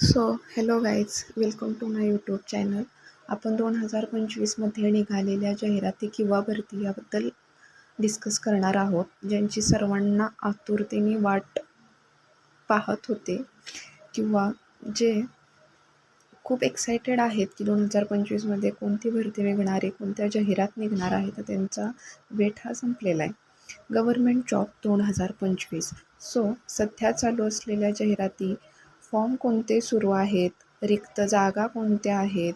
So hello guys welcome to my YouTube channel आपण दोन हजार पंचवीसमध्ये निघालेल्या जाहिराती किंवा भरती याबद्दल डिस्कस करणार आहोत ज्यांची सर्वांना आतुरतेने वाट पाहत होते किंवा जे खूप एक्सायटेड आहेत की दोन हजार पंचवीसमध्ये कोणती भरती निघणार आहे कोणत्या जाहिरात निघणार आहे तर त्यांचा वेट हा संपलेला आहे. गव्हर्मेंट जॉब दोन हजार पंचवीस. सो सध्या चालू असलेल्या जाहिराती फॉर्म कोणते सुरू आहेत? रिक्त जागा कोणत्या आहेत?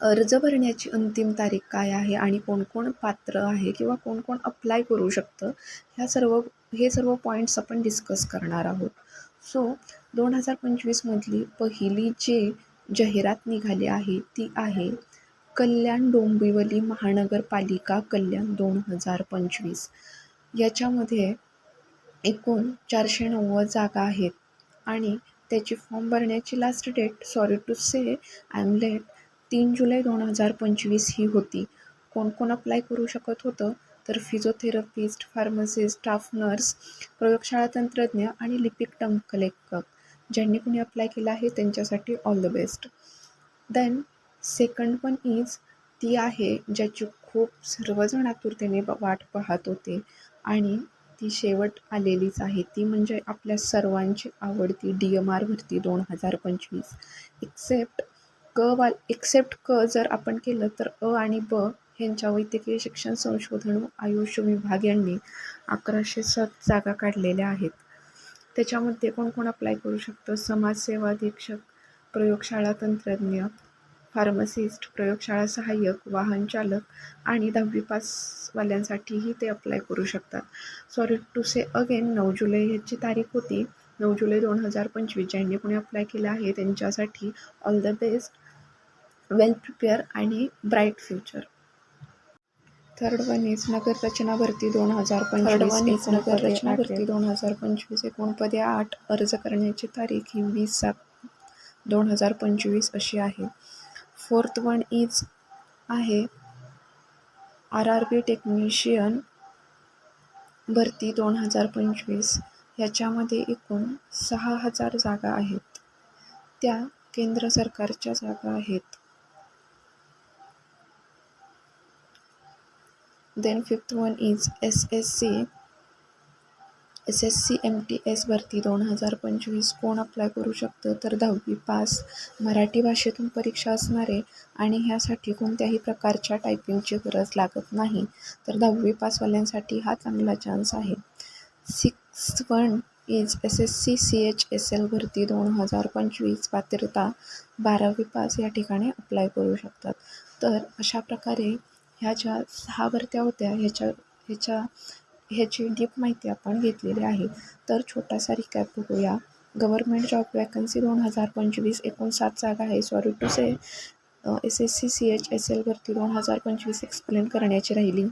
अर्ज भरण्याची अंतिम तारीख काय आहे? आणि कोण कोण पात्र आहे? किंवा कोण कोण अप्लाय करू शकतं? ह्या सर्व हे सर्व पॉईंट्स आपण डिस्कस करणार आहोत. सो दोन हजार पंचवीसमधली पहिली जे जाहिरात निघाली आहे ती आहे कल्याण डोंबिवली महानगरपालिका कल्याण दोन हजार पंचवीस. याच्यामध्ये एकूण चारशे नव्वद जागा आहेत. आणि त्याची फॉर्म भरण्याची last date sorry to say I am late तीन जुलै दोन हजार पंचवीस ही होती. कोण कोण अप्लाय करू शकत होतं? तर फिजिओथेरपिस्ट फार्मसिस्ट स्टाफ नर्स प्रयोगशाळा तंत्रज्ञ आणि लिपिक टंकलेखक ज्यांनी कोणी अप्लाय केलं आहे त्यांच्यासाठी all the best then second पण इज ती आहे ज्याची खूप सर्वजण आतुरतेने वाट पाहत होते. आणि ती शेवट आलेलीच आहे. ती म्हणजे आपल्या सर्वांची आवडती डी एम आर भरती दोन हजार पंचवीस. एक्सेप्ट क वा एक्सेप्ट क जर आपण केलं तर अ आणि ब ह्यांच्या वैद्यकीय शिक्षण संशोधन व आयुष विभाग यांनी अकराशे सात जागा काढलेल्या आहेत. त्याच्यामध्ये कोण कोण अप्लाय करू शकतं? समाजसेवा अधीक्षक प्रयोगशाळा तंत्रज्ञ फार्मसिस्ट प्रयोगशाळा सहाय्यक वाहन चालक आणि दहावी पासवाल्यांसाठीही ते अप्लाय करू शकतात. सॉरी टू से अगेन नऊ जुलै ह्याची तारीख होती. नऊ जुलै दोन हजार पंचवीस ज्यांनी कोणी अप्लाय केलं आहे त्यांच्यासाठी all the best well prepare आणि bright future third one is नगर रचना भरती दोन हजार पंचवीस नगर रचना भरती दोन हजार पंचवीस एकूण पदे आठ. अर्ज करण्याची तारीख ही वीस सात दोन हजार पंचवीस अशी आहे. फोर्थ वन इज आहे. आर आर बी टेक्निशियन भरती दोन हजार पंचवीस. ह्याच्यामध्ये एकूण सहा हजार जागा आहेत. त्या केंद्र सरकारच्या जागा आहेत. Then fifth one is S S C S S C M T S भरती दोन हजार पंचवीस कोण अप्लाय करू शकतं? तर दहावी पास मराठी भाषेतून परीक्षा असणारे आणि ह्यासाठी कोणत्याही प्रकारच्या टायपिंगची गरज लागत नाही. तर दहावी पासवाल्यांसाठी हा चांगला चान्स आहे. Six one is S S C C H S L भरती दोन हजार पंचवीस. पात्रता बारावी पास या ठिकाणी अप्लाय करू शकतात. तर अशा प्रकारे ह्या ज्या सहा भरत्या होत्या ह्याच्या ह्याच्या ह्याची डीप माहिती आपण घेतलेली आहे. तर छोटासा रिकॅप बघूया. गव्हर्मेंट जॉब वॅकन्सी दोन हजार पंचवीस एकूण सात जागा आहे. Sorry to say S S C C H S L भरती दोन हजार पंचवीस एक्सप्लेन करण्याची राहिली.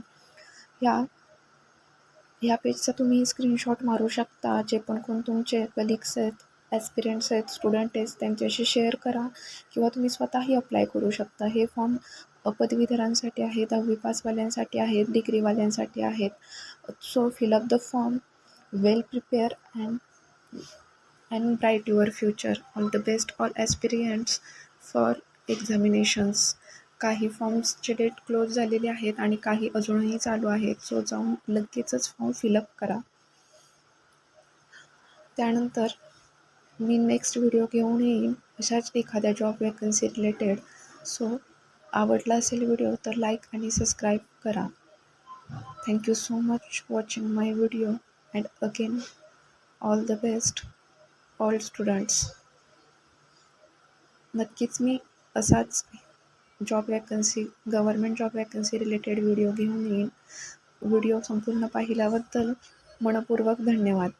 ह्या ह्या पेजचा तुम्ही स्क्रीनशॉट मारू शकता. जे पण कोण तुमचे कलिग्स आहेत ॲस्पिरंट्स आहेत स्टुडंट आहेत त्यांच्याशी शेअर करा. किंवा तुम्ही स्वतःही अप्लाय करू शकता. हे फॉर्म पदवीधरांसाठी आहेत दहावी पासवाल्यांसाठी आहेत डिग्रीवाल्यांसाठी आहेत. So fill up the form well prepare and and bright your future all the best all aspirants for examinations काही फॉर्म्सचे डेट क्लोज झालेले आहेत आणि काही अजूनही चालू आहेत. सो जाऊन लगेचच फॉर्म फिलअप करा. त्यानंतर मी नेक्स्ट व्हिडिओ घेऊन येईन अशाच एखाद्या जॉब वॅकन्सी रिलेटेड सो आवडला असेल व्हिडिओ तर लाईक आणि सबस्क्राईब करा. Thank you so much watching my video and again all the best all students नक्कीच मी असाच job vacancy government job vacancy related video घेऊन येईन. व्हिडिओ संपूर्ण पाहिल्याबद्दल मनपूर्वक धन्यवाद.